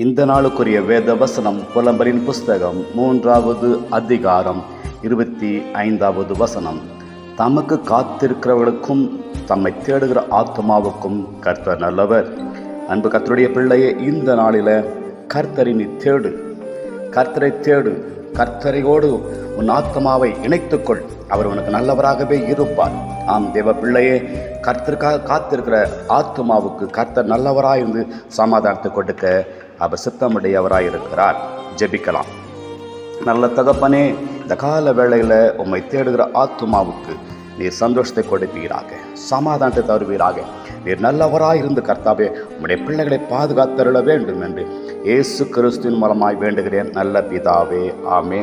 இந்த நாளுக்குரிய வேத வசனம் புலம்பரின் புஸ்தகம் மூன்றாவது அதிகாரம் இருபத்தி ஐந்தாவது வசனம். தமக்கு காத்திருக்கிறவர்களுக்கும் தம்மை தேடுகிற ஆத்மாவுக்கும் கர்த்தர் நல்லவர். அன்பு கர்த்தருடைய பிள்ளையே இந்த நாளில் கர்த்தரினை தேடு. கர்த்தரை தேடு. கர்த்தரையோடு உன் ஆத்மாவை இணைத்துக்கொள். அவர் உனக்கு நல்லவராகவே இருப்பார். ஆம் தேவ பிள்ளையே கர்த்தருக்காக காத்திருக்கிற ஆத்மாவுக்கு கர்த்தர் நல்லவராயிருந்து சமாதானத்தை கொடுக்க அவர் சித்தமுடையவராயிருக்கிறார் ஜெபிக்கலாம். நல்ல தகப்பனே இந்த கால வேளையில் உம்மை தேடுகிற ஆத்மாவுக்கு நீ சந்தோஷத்தை கொடுப்பீராக. சமாதானத்தை தருவீராக. நீர் நல்லவராயிருந்து கர்த்தாவே உம்முடைய பிள்ளைகளை பாதுகாத்தருள வேண்டும் என்று. இயேசு கிறிஸ்துவின் மூலமாய் வேண்டுகிறேன். நல்ல பிதாவே ஆமே